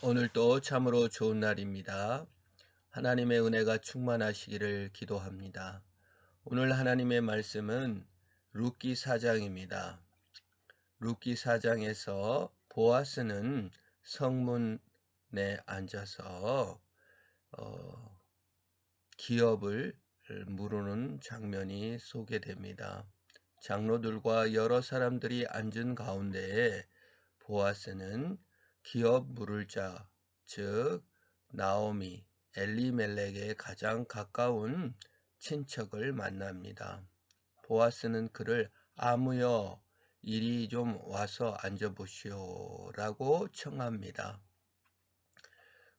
오늘도 참으로 좋은 날입니다. 하나님의 은혜가 충만하시기를 기도합니다. 오늘 하나님의 말씀은 룻기 4장입니다. 룻기 4장에서 보아스는 성문에 앉아서 어, 기업을 물으는 장면이 소개됩니다. 장로들과 여러 사람들이 앉은 가운데 보아스는 기업 물을 자, 즉 나오미, 엘리멜렉의 가장 가까운 친척을 만납니다. 보아스는 그를 아무여 이리 좀 와서 앉아보시오 라고 청합니다.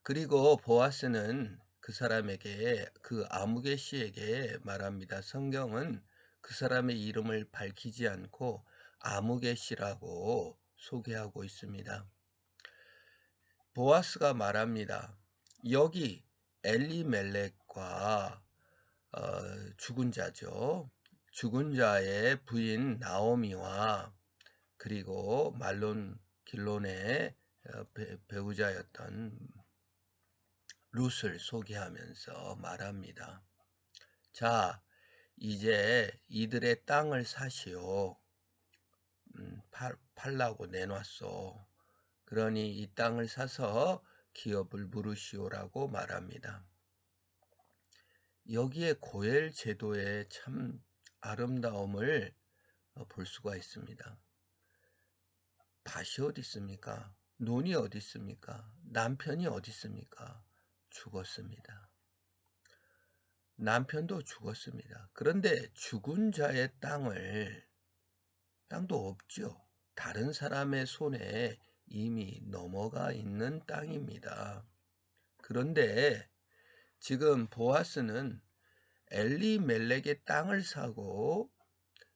그리고 보아스는 그 사람에게 그 아무개 씨에게 말합니다. 성경은 그 사람의 이름을 밝히지 않고 아무개 씨라고 소개하고 있습니다. 보아스가 말합니다. 여기 엘리멜렉과 어, 죽은 자죠. 죽은 자의 부인 나오미와 그리고 말론 길론의 어, 배우자였던 룻을 소개하면서 말합니다. 자, 이제 이들의 땅을 사시오. 음, 팔, 팔라고 내놨소. 그러니 이 땅을 사서 기업을 물으시오라고 말합니다. 여기에 고엘 제도의 참 아름다움을 어, 볼 수가 있습니다. 밭이 어디 있습니까? 논이 어디 있습니까? 남편이 어디 있습니까? 죽었습니다. 남편도 죽었습니다. 그런데 죽은 자의 땅을 땅도 없죠. 다른 사람의 손에 이미 넘어가 있는 땅입니다. 그런데 지금 보아스는 엘리멜렉의 땅을 사고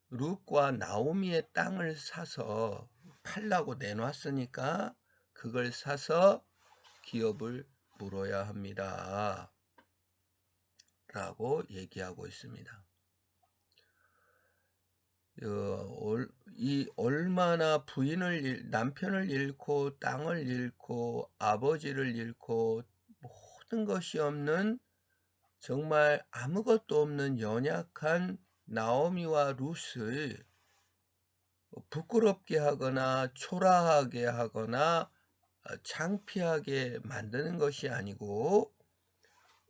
룩과 나오미의 땅을 사서 팔라고 내놨으니까 그걸 사서 기업을 물어야 합니다. 라고 얘기하고 있습니다. 이 얼마나 부인을 남편을 잃고 땅을 잃고 아버지를 잃고 모든 것이 없는 정말 아무것도 없는 연약한 나오미와 룻을 부끄럽게 하거나 초라하게 하거나 창피하게 만드는 것이 아니고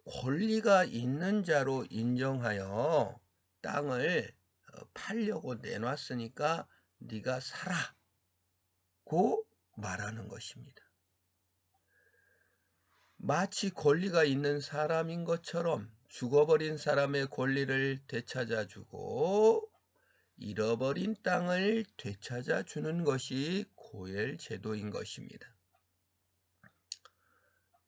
권리가 있는 자로 인정하여 땅을 어, 팔려고 내놨으니까 네가 사라 고 말하는 것입니다. 마치 권리가 있는 사람인 것처럼 죽어버린 사람의 권리를 되찾아주고 잃어버린 땅을 되찾아주는 것이 고엘 제도인 것입니다.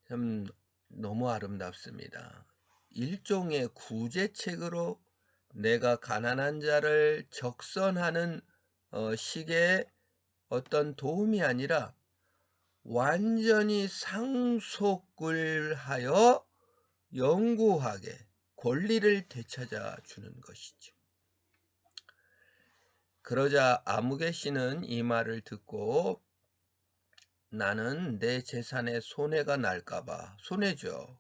참 너무 아름답습니다. 일종의 구제책으로 내가 가난한 자를 적선하는 어, 식의 어떤 도움이 아니라 완전히 상속을 하여 영구하게 권리를 되찾아 주는 것이죠. 그러자 아무개 씨는 이 말을 듣고 나는 내 재산에 손해가 날까봐 손해죠.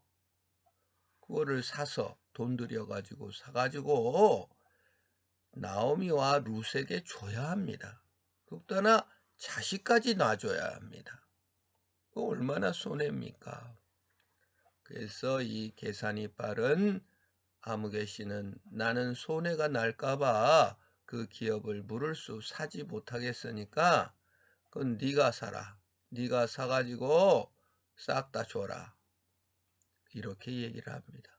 그거를 사서 돈 들여가지고 사가지고 나오미와 루스에게 줘야 합니다. 더욱더나 자식까지 놔줘야 합니다. 그 얼마나 손해입니까? 그래서 이 계산이 빠른 아무개 씨는 나는 손해가 날까봐 그 기업을 물을 수 사지 못하겠으니까 그건 네가 사라. 네가 사가지고 싹 다 줘라. 이렇게 얘기를 합니다.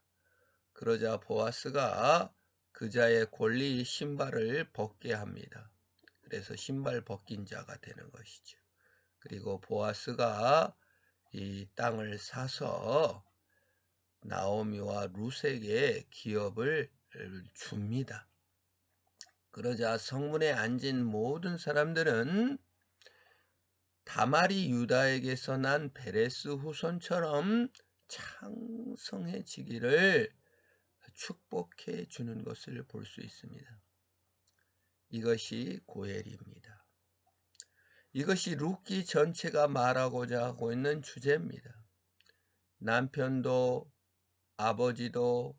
그러자 보아스가 그자의 권리 신발을 벗게 합니다. 그래서 신발 벗긴 자가 되는 것이죠. 그리고 보아스가 이 땅을 사서 나오미와 루세에게 기업을 줍니다. 그러자 성문에 앉은 모든 사람들은 다말이 유다에게서 난 베레스 후손처럼 창성해지기를 축복해 주는 것을 볼 수 있습니다. 이것이 고엘입니다. 이것이 룻기 전체가 말하고자 하고 있는 주제입니다. 남편도 아버지도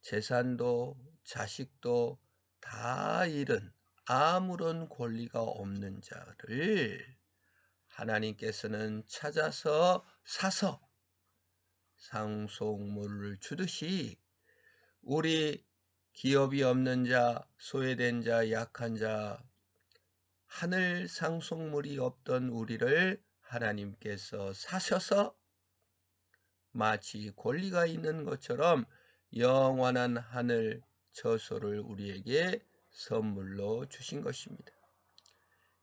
재산도 자식도 다 잃은 아무런 권리가 없는 자를 하나님께서는 찾아서 사서 상속물을 주듯이 우리 기업이 없는 자, 소외된 자, 약한 자, 하늘 상속물이 없던 우리를 하나님께서 사셔서 마치 권리가 있는 것처럼 영원한 하늘 저소를 우리에게 선물로 주신 것입니다.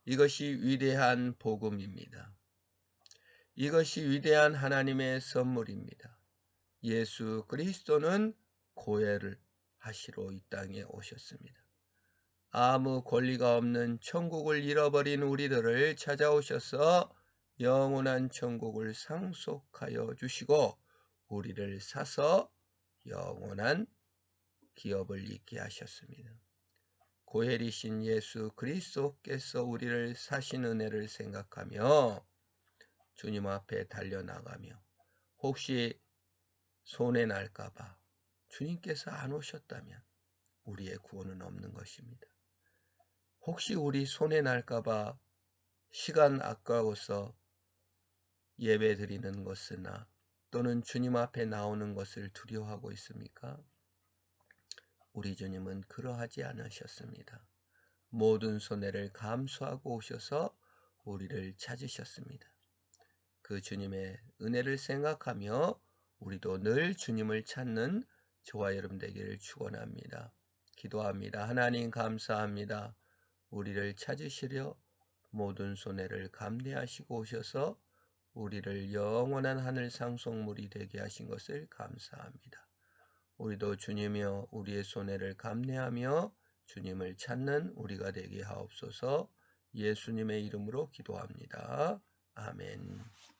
이것이 위대한 복음입니다. 이것이 위대한 하나님의 선물입니다. 예수 그리스도는 고해를 하시러 이 땅에 오셨습니다. 아무 권리가 없는 천국을 잃어버린 우리들을 찾아오셔서 영원한 천국을 상속하여 주시고 우리를 사서 영원한 기업을 있게 하셨습니다. 고헬이신 예수 그리스도께서 우리를 사신 은혜를 생각하며 주님 앞에 달려나가며 혹시 손해 날까봐 주님께서 안 오셨다면 우리의 구원은 없는 것입니다. 혹시 우리 손해 날까봐 시간 아까워서 예배 드리는 것이나 또는 주님 앞에 나오는 것을 두려워하고 있습니까? 우리 주님은 그러하지 않으셨습니다. 모든 손해를 감수하고 오셔서 우리를 찾으셨습니다. 그 주님의 은혜를 생각하며 우리도 늘 주님을 찾는 저와 여러분 되기를 축원합니다. 기도합니다. 하나님 감사합니다. 우리를 찾으시려 모든 손해를 감내하시고 오셔서 우리를 영원한 하늘 상속물이 되게 하신 것을 감사합니다. 우리도 주님이여 우리의 손해를 감내하며 주님을 찾는 우리가 되게 하옵소서 예수님의 이름으로 기도합니다. 아멘.